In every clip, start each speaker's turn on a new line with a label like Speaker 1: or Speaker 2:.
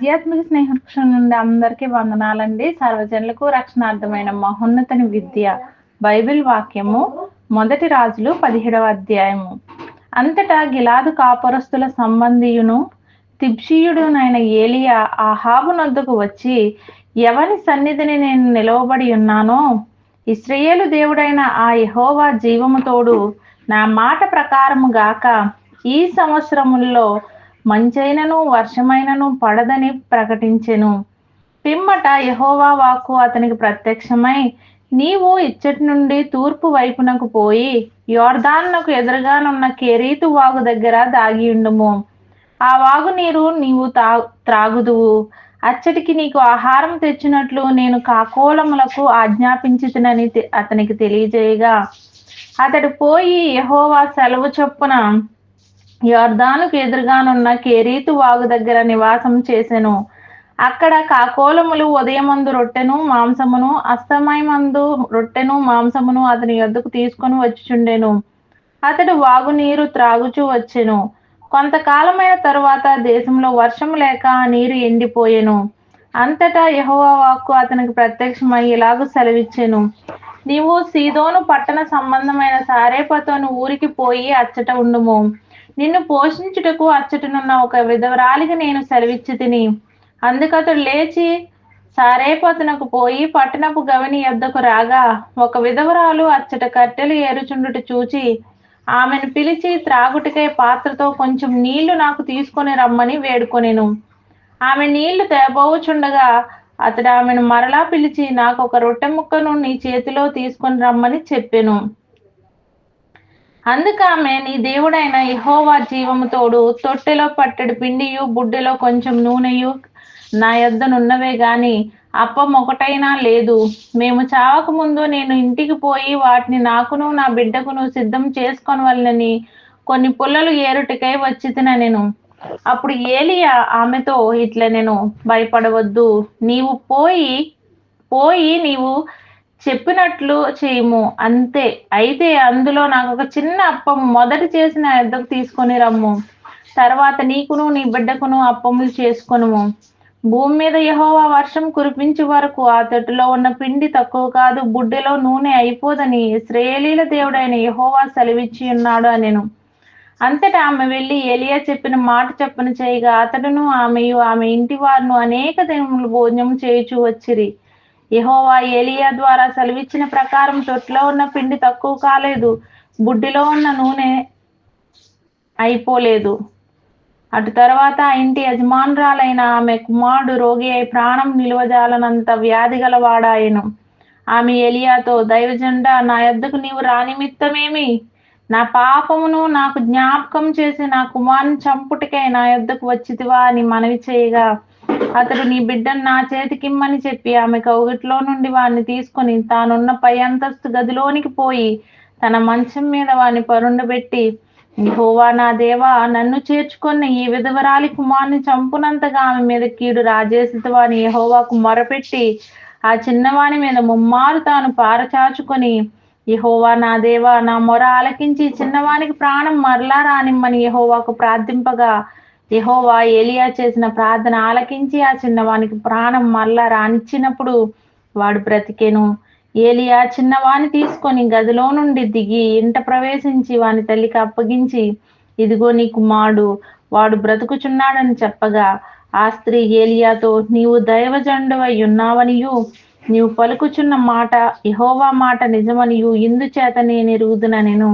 Speaker 1: ఆధ్యాత్మిక స్నేహవృక్షం నుండి అందరికీ వందనాలండి. సర్వజనులకు రక్షణార్థమైన మహోన్నతని విద్య బైబిల్ వాక్యము మొదటి రాజులు పదిహేడవ అధ్యాయము. అంతటా గిలాదు కాపురస్తుల సంబంధియును తిబ్షీయుడునైన ఏలియా ఆహాబు నొద్దకు వచ్చి ఎవరి సన్నిధిని నేను నిలవబడి ఉన్నానో? ఇస్రయేలు దేవుడైన ఆ యహోవా జీవము తోడు నా మాట ప్రకారము గాక ఈ సంవత్సరముల్లో మంచైనను వర్షమైనను పడదని ప్రకటించెను. పిమ్మట యహోవా వాక్కు అతనికి ప్రత్యక్షమై నీవు ఇచ్చటి నుండి తూర్పు వైపునకు పోయి యోర్దాన్నకు ఎదురుగానున్న కెరీతు వాగు దగ్గర దాగి ఉండుము. ఆ వాగు నీరు నీవు తా త్రాగుదువు. అచ్చటికి నీకు ఆహారం తెచ్చినట్లు నేను కాకోలములకు ఆజ్ఞాపించుతునని అతనికి తెలియజేయగా. అతడు పోయి యహోవా సెలవు చొప్పున యోర్దానుకు ఎదురుగానున్న కేరీతు వాగు దగ్గర నివాసం చేసెను. అక్కడ కాకోలములు ఉదయమందు రొట్టెను మాంసమును అస్తమయమందు రొట్టెను మాంసమును అతని యొద్దకు తీసుకొని వచ్చుచుండెను. అతడు వాగు నీరు త్రాగుచూ వచ్చెను. కొంతకాలమైన తరువాత దేశంలో వర్షం లేక నీరు ఎండిపోయెను. అంతటా యహోవా వాక్కు అతనికి ప్రత్యక్షమై ఇలాగ సెలవిచ్చెను. నీవు సీదోను పట్టణ సంబంధమైన సారేపతోను ఊరికి పోయి అచ్చట ఉండుము. నిన్ను పోషించుటకు అచ్చటనున్న ఒక విధవరాలికి నేను సెలవిచ్చి తిని అందుకతడు లేచి సారేపతనకు పోయి పట్టణపు గవిని యొద్దకు రాగా ఒక విధవరాలు అచ్చట కట్టెలు ఏరుచుండుట చూచి ఆమెను పిలిచి త్రాగుటికై పాత్రతో కొంచెం నీళ్ళు నాకు తీసుకొని రమ్మని వేడుకొనెను. ఆమె నీళ్ళు తేబోచుండగా అతడు ఆమెను మరలా పిలిచి నాకు ఒక రొట్టె ముక్కను నీ చేతిలో తీసుకొని రమ్మని చెప్పెను. అందుకామె ఆమె నీ దేవుడైన యహోవా జీవము తోడు తొట్టెలో పట్టెడు పిండియు బుడ్డెలో కొంచెం నూనెయు నా యొద్దనున్నవే గాని అప్పం ఒకటైనా లేదు. మేము చావక ముందు నేను ఇంటికి పోయి వాటిని నాకును నా బిడ్డకును సిద్ధం చేసుకొని వలనని కొన్ని పుల్లలు ఏరుటికై వచ్చి నేను. అప్పుడు ఏలియా ఆమెతో ఇట్లా నేను భయపడవద్దు. నీవు పోయి పోయి నీవు చెప్పినట్లు చేయము. అంతే. అయితే అందులో నాకు ఒక చిన్న అప్పం మొదటి చేసిన ఎద్దకు తీసుకొని రమ్ము. తర్వాత నీకును నీ బిడ్డకును అప్పములు చేసుకొనుము. భూమి మీద యహోవా వర్షం కురిపించే వరకు ఆ తొట్టులో ఉన్న పిండి తక్కువ కాదు బుడ్డెలో నూనె అయిపోదని శ్రేయలీల దేవుడైన యహోవా సెలవిచ్చి ఉన్నాడు అనెను. అంతటా ఆమె వెళ్ళి ఎలియా చెప్పిన మాట చెప్పన చేయగా అతడును ఆమెయు ఆమె ఇంటి వారును అనేక దినములు భోజనం చేయుచు వచ్చిరి. యహోవా ఏలియా ద్వారా సెలవిచ్చిన ప్రకారం తొట్టులో ఉన్న పిండి తక్కువ కాలేదు బుడ్డిలో ఉన్న నూనె అయిపోలేదు. అటు తర్వాత ఆ ఇంటి యజమానురాలైన ఆమె కుమారుడు రోగి అయి ప్రాణం నిలువజాలనంత వ్యాధి గలవాడాయను. ఆమె ఎలియాతో దైవజెండ నా యొద్దకు నీవు రానిమిత్తమేమి నా పాపమును నాకు జ్ఞాపకం చేసి నా కుమారుని చంపుటికై నా యొద్దకు వచ్చితివా అని మనవి చేయగా అతడు నీ బిడ్డను నా చేతికిమ్మని చెప్పి ఆమె కౌగిట్లో నుండి వాడిని తీసుకొని తానున్న పై అంతస్తు గదిలోనికి పోయి తన మంచం మీద వాని పరుండబెట్టి హోవా నా దేవా నన్ను చేర్చుకున్న ఈ విధవరాలి కుమార్ని చంపునంతగా ఆమె మీద కీడు రాజేసితవాని యహోవాకు మొరపెట్టి ఆ చిన్నవాని మీద ముమ్మారు తాను పారచాచుకొని యహోవా నా దేవా నా మొర ఆలకించి చిన్నవానికి ప్రాణం మరలా రానిమ్మని యహోవాకు ప్రార్థింపగా యహోవా ఏలియా చేసిన ప్రార్థన ఆలకించి ఆ చిన్నవానికి ప్రాణం మళ్ళా రానిచ్చినప్పుడు వాడు బ్రతికెను. ఏలియా చిన్నవాని తీసుకొని గదిలో నుండి దిగి ఇంట ప్రవేశించి వాని తల్లికి అప్పగించి ఇదిగో నీ కుమారుడు వాడు బ్రతుకుచున్నాడని చెప్పగా ఆ స్త్రీ ఏలియాతో నీవు దైవజండువై ఉన్నావనియు నీవు పలుకుచున్న మాట యహోవా మాట నిజమనియు ఇందుచేత నేను ఎరుగుదున నేను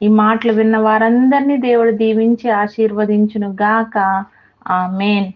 Speaker 1: ఈ మాటలు విన్న వారందరినీ దేవుడు దీవించి ఆశీర్వదించును గాక ఆ మేన్